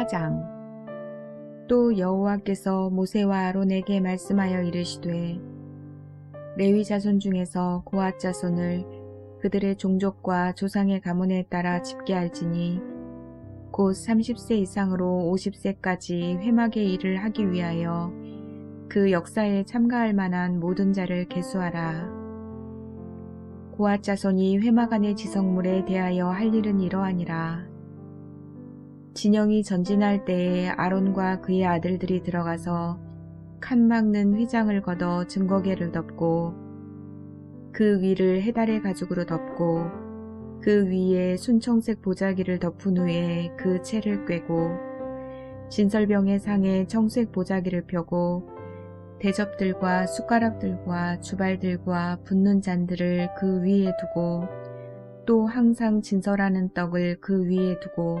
14장 또 여호와께서 모세와 아론에게 말씀하여 이르시되 레위 자손 중에서 고앗 자손을 그들의 종족과 조상의 가문에 따라 집계할지니 곧 30세 이상으로 50세까지 회막의 일을 하기 위하여 그 역사에 참가할 만한 모든 자를 계수하라. 고앗 자손이 회막 안의 지성물에 대하여 할 일은 이러하니라. 진영이 전진할 때에 아론과 그의 아들들이 들어가서 칸 막는 휘장을 걷어 증거계를 덮고 그 위를 해달의 가죽으로 덮고 그 위에 순청색 보자기를 덮은 후에 그 채를 꿰고 진설병의 상에 청색 보자기를 펴고 대접들과 숟가락들과 주발들과 붓는 잔들을 그 위에 두고 또 항상 진설하는 떡을 그 위에 두고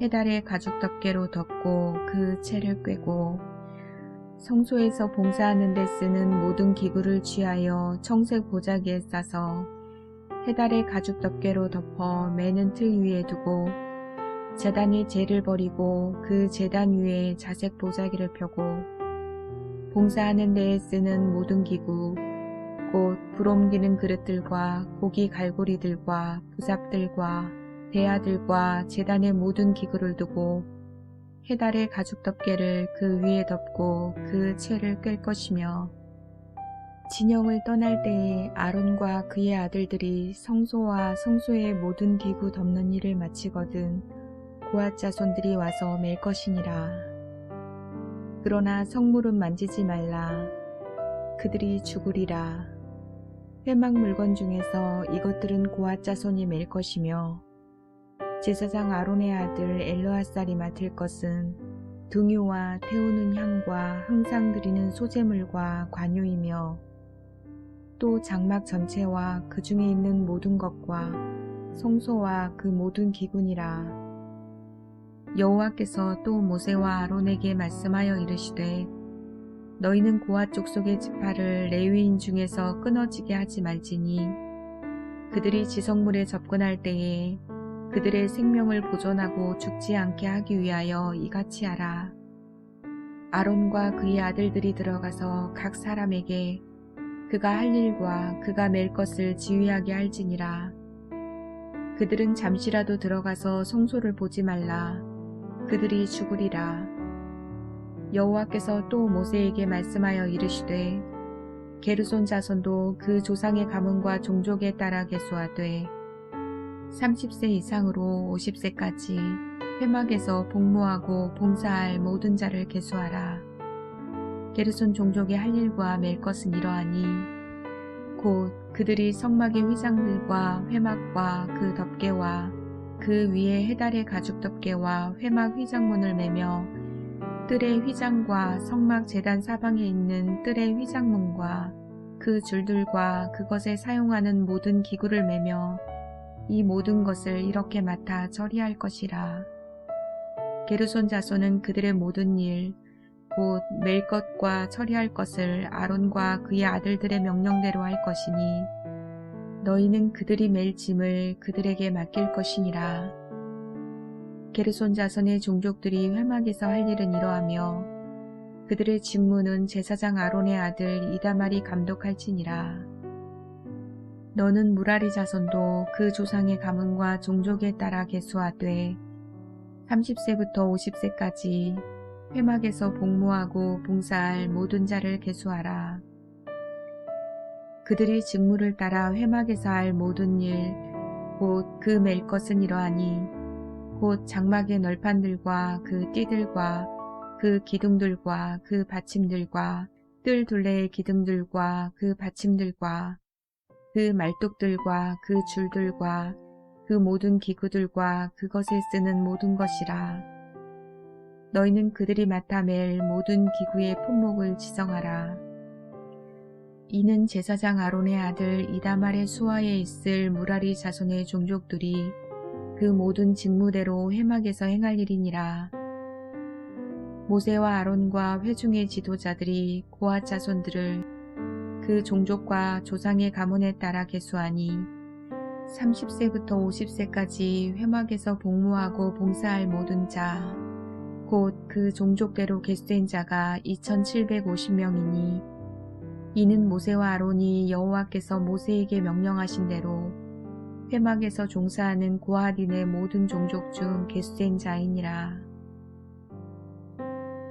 해달의 가죽 덮개로 덮고 그 채를 꿰고 성소에서 봉사하는 데 쓰는 모든 기구를 취하여 청색 보자기에 싸서 해달의 가죽 덮개로 덮어 매는 틀 위에 두고 재단에 재를 버리고 그 재단 위에 자색 보자기를 펴고 봉사하는 데에 쓰는 모든 기구 곧 불 옮기는 그릇들과 고기 갈고리들과 부삽들과 대야들과 재단의 모든 기구를 두고 해달의 가죽 덮개를 그 위에 덮고 그 채를 꿰 것이며 진영을 떠날 때에 아론과 그의 아들들이 성소와 성소의 모든 기구 덮는 일을 마치거든 고앗 자손들이 와서 맬 것이니라. 그러나 성물은 만지지 말라. 그들이 죽으리라. 회막 물건 중에서 이것들은 고앗 자손이 맬 것이며 제사장 아론의 아들 엘르아살이 맡을 것은 등유와 태우는 향과 항상 드리는 소재물과 관유이며 또 장막 전체와 그 중에 있는 모든 것과 성소와 그 모든 기군이라. 여호와께서 또 모세와 아론에게 말씀하여 이르시되 너희는 고아 족속의 지파를 레위인 중에서 끊어지게 하지 말지니 그들이 지성물에 접근할 때에 그들의 생명을 보존하고 죽지 않게 하기 위하여 이같이 하라. 아론과 그의 아들들이 들어가서 각 사람에게 그가 할 일과 그가 맬 것을 지휘하게 할지니라. 그들은 잠시라도 들어가서 성소를 보지 말라. 그들이 죽으리라. 여호와께서 또 모세에게 말씀하여 이르시되 게르손 자손도 그 조상의 가문과 종족에 따라 계수하되 30세 이상으로 50세까지 회막에서 복무하고 봉사할 모든 자를 계수하라. 게르손 종족의 할 일과 맬 것은 이러하니 곧 그들이 성막의 휘장들과 회막과 그 덮개와 그 위에 해달의 가죽 덮개와 회막 휘장문을 매며 뜰의 휘장과 성막 재단 사방에 있는 뜰의 휘장문과 그 줄들과 그것에 사용하는 모든 기구를 매며 이 모든 것을 이렇게 맡아 처리할 것이라. 게르손 자손은 그들의 모든 일, 곧맬 것과 처리할 것을 아론과 그의 아들들의 명령대로 할 것이니 너희는 그들이 맬 짐을 그들에게 맡길 것이니라. 게르손 자손의 종족들이 회막에서 할 일은 이러하며 그들의 직무는 제사장 아론의 아들 이다말이 감독할지니라. 너는 무라리 자손도 그 조상의 가문과 종족에 따라 계수하되 30세부터 50세까지 회막에서 복무하고 봉사할 모든 자를 계수하라. 그들이 직무를 따라 회막에서 할 모든 일, 곧그맬 것은 이러하니, 곧 장막의 널판들과 그 띠들과 그 기둥들과 그 받침들과 뜰 둘레의 기둥들과 그 받침들과 그 말뚝들과 그 줄들과 그 모든 기구들과 그것에 쓰는 모든 것이라. 너희는 그들이 맡아맬 모든 기구의 품목을 지정하라. 이는 제사장 아론의 아들 이다말의 수하에 있을 무라리 자손의 종족들이 그 모든 직무대로 회막에서 행할 일이니라. 모세와 아론과 회중의 지도자들이 고아 자손들을 그 종족과 조상의 가문에 따라 계수하니 30세부터 50세까지 회막에서 복무하고 봉사할 모든 자, 곧 그 종족대로 계수된 자가 2750명이니 이는 모세와 아론이 여호와께서 모세에게 명령하신 대로 회막에서 종사하는 고아딘의 모든 종족 중 계수된 자이니라.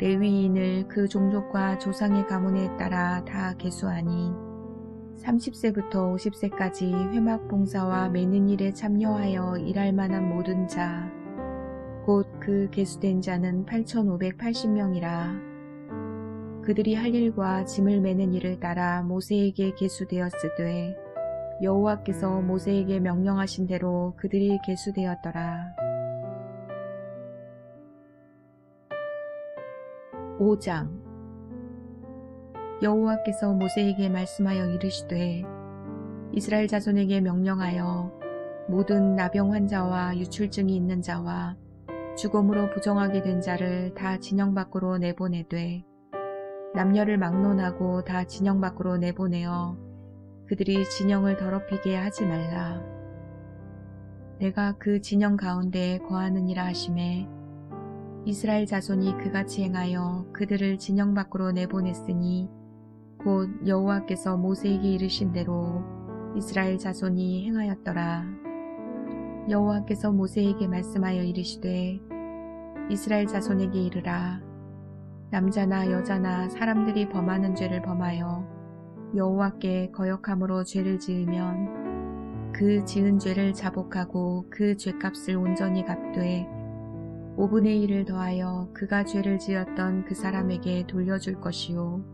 레위인을 그 종족과 조상의 가문에 따라 다 계수하니 30세부터 50세까지 회막 봉사와 매는 일에 참여하여 일할 만한 모든 자, 곧그 계수된 자는 8,580명이라. 그들이 할 일과 짐을 매는 일을 따라 모세에게 계수되었으되 여호와께서 모세에게 명령하신 대로 그들이 계수되었더라. 5장 여호와께서 모세에게 말씀하여 이르시되 이스라엘 자손에게 명령하여 모든 나병 환자와 유출증이 있는 자와 죽음으로 부정하게 된 자를 다 진영 밖으로 내보내되 남녀를 막론하고 다 진영 밖으로 내보내어 그들이 진영을 더럽히게 하지 말라. 내가 그 진영 가운데에 거하느니라 하심에 이스라엘 자손이 그같이 행하여 그들을 진영 밖으로 내보냈으니 곧 여호와께서 모세에게 이르신 대로 이스라엘 자손이 행하였더라. 여호와께서 모세에게 말씀하여 이르시되 이스라엘 자손에게 이르라 남자나 여자나 사람들이 범하는 죄를 범하여 여호와께 거역함으로 죄를 지으면 그 지은 죄를 자복하고 그 죄값을 온전히 갚되 5분의 1을 더하여 그가 죄를 지었던 그 사람에게 돌려줄 것이요.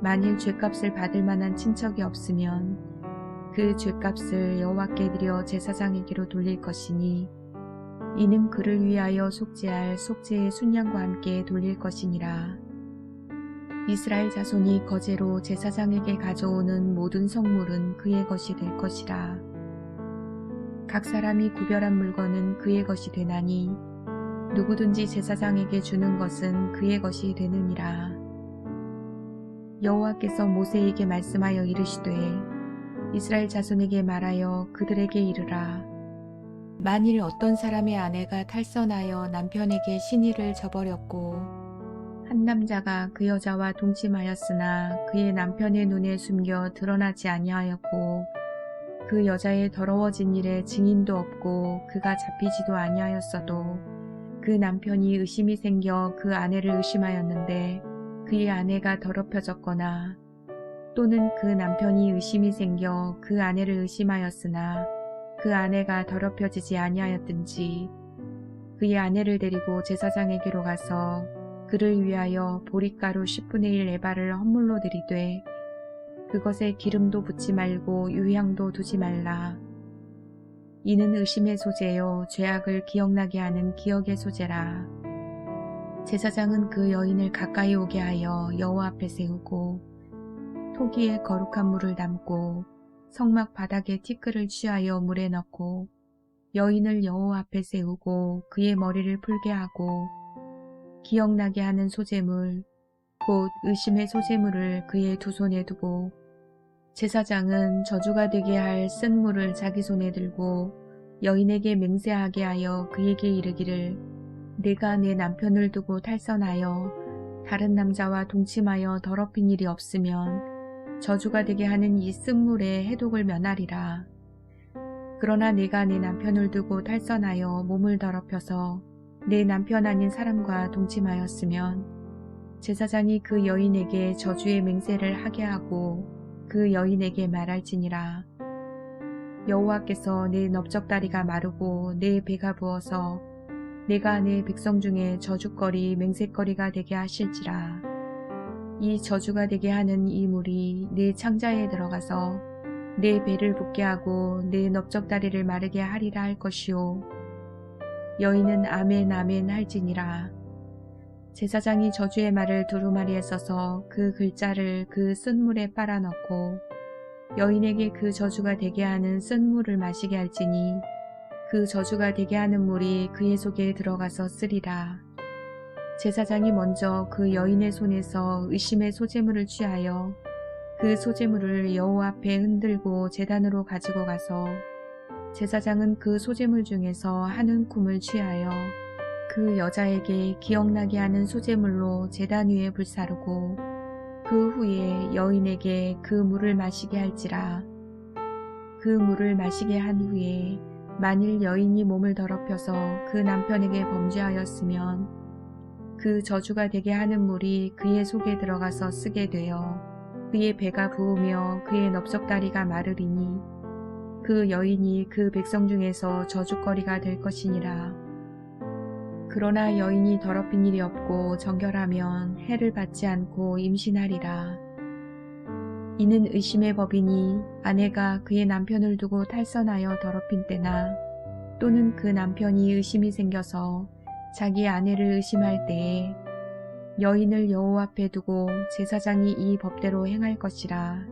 만일 죄값을 받을 만한 친척이 없으면 그 죄값을 여호와께 드려 제사장에게로 돌릴 것이니 이는 그를 위하여 속죄할 속죄의 순양과 함께 돌릴 것이니라. 이스라엘 자손이 거제로 제사장에게 가져오는 모든 성물은 그의 것이 될 것이라. 각 사람이 구별한 물건은 그의 것이 되나니 누구든지 제사장에게 주는 것은 그의 것이 되느니라. 여호와께서 모세에게 말씀하여 이르시되 이스라엘 자손에게 말하여 그들에게 이르라. 만일 어떤 사람의 아내가 탈선하여 남편에게 신의를 저버렸고 한 남자가 그 여자와 동침하였으나 그의 남편의 눈에 숨겨 드러나지 아니하였고 그 여자의 더러워진 일에 증인도 없고 그가 잡히지도 아니하였어도 그 남편이 의심이 생겨 그 아내를 의심하였는데 그의 아내가 더럽혀졌거나 또는 그 남편이 의심이 생겨 그 아내를 의심하였으나 그 아내가 더럽혀지지 아니하였든지 그의 아내를 데리고 제사장에게로 가서 그를 위하여 보리가루 10분의 1 에바를 헌물로 드리되 그것에 기름도 붓지 말고 유향도 두지 말라. 이는 의심의 소재요 죄악을 기억나게 하는 기억의 소재라. 제사장은 그 여인을 가까이 오게 하여 여호와 앞에 세우고 토기에 거룩한 물을 담고 성막 바닥에 티끌을 취하여 물에 넣고 여인을 여호와 앞에 세우고 그의 머리를 풀게 하고 기억나게 하는 소재물 곧 의심의 소재물을 그의 두 손에 두고 제사장은 저주가 되게 할 쓴 물을 자기 손에 들고 여인에게 맹세하게 하여 그에게 이르기를 내가 내 남편을 두고 탈선하여 다른 남자와 동침하여 더럽힌 일이 없으면 저주가 되게 하는 이 쓴물의 해독을 면하리라. 그러나 내가 내 남편을 두고 탈선하여 몸을 더럽혀서 내 남편 아닌 사람과 동침하였으면 제사장이 그 여인에게 저주의 맹세를 하게 하고 그 여인에게 말할지니라. 여호와께서 내 넓적다리가 마르고 내 배가 부어서 내가 내 백성 중에 저주거리 맹세거리가 되게 하실지라. 이 저주가 되게 하는 이 물이 내 창자에 들어가서 내 배를 붓게 하고 내 넓적다리를 마르게 하리라 할 것이요. 여인은 아멘 아멘 할지니라. 제사장이 저주의 말을 두루마리에 써서 그 글자를 그 쓴 물에 빨아 넣고 여인에게 그 저주가 되게 하는 쓴 물을 마시게 할지니 그 저주가 되게 하는 물이 그의 속에 들어가서 쓰리라. 제사장이 먼저 그 여인의 손에서 의심의 소재물을 취하여 그 소재물을 여호와 앞에 흔들고 제단으로 가지고 가서 제사장은 그 소재물 중에서 한 움큼을 취하여 그 여자에게 기억나게 하는 소재물로 제단 위에 불사르고 그 후에 여인에게 그 물을 마시게 할지라 그 물을 마시게 한 후에 만일 여인이 몸을 더럽혀서 그 남편에게 범죄하였으면 그 저주가 되게 하는 물이 그의 속에 들어가서 쓰게 되어 그의 배가 부으며 그의 넓적다리가 마르리니 그 여인이 그 백성 중에서 저주거리가 될 것이니라. 그러나 여인이 더럽힌 일이 없고 정결하면 해를 받지 않고 임신하리라. 이는 의심의 법이니 아내가 그의 남편을 두고 탈선하여 더럽힌 때나 또는 그 남편이 의심이 생겨서 자기 아내를 의심할 때에 여인을 여호와 앞에 두고 제사장이 이 법대로 행할 것이라.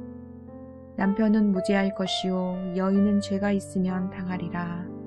남편은 무죄할 것이요 여인은 죄가 있으면 당하리라.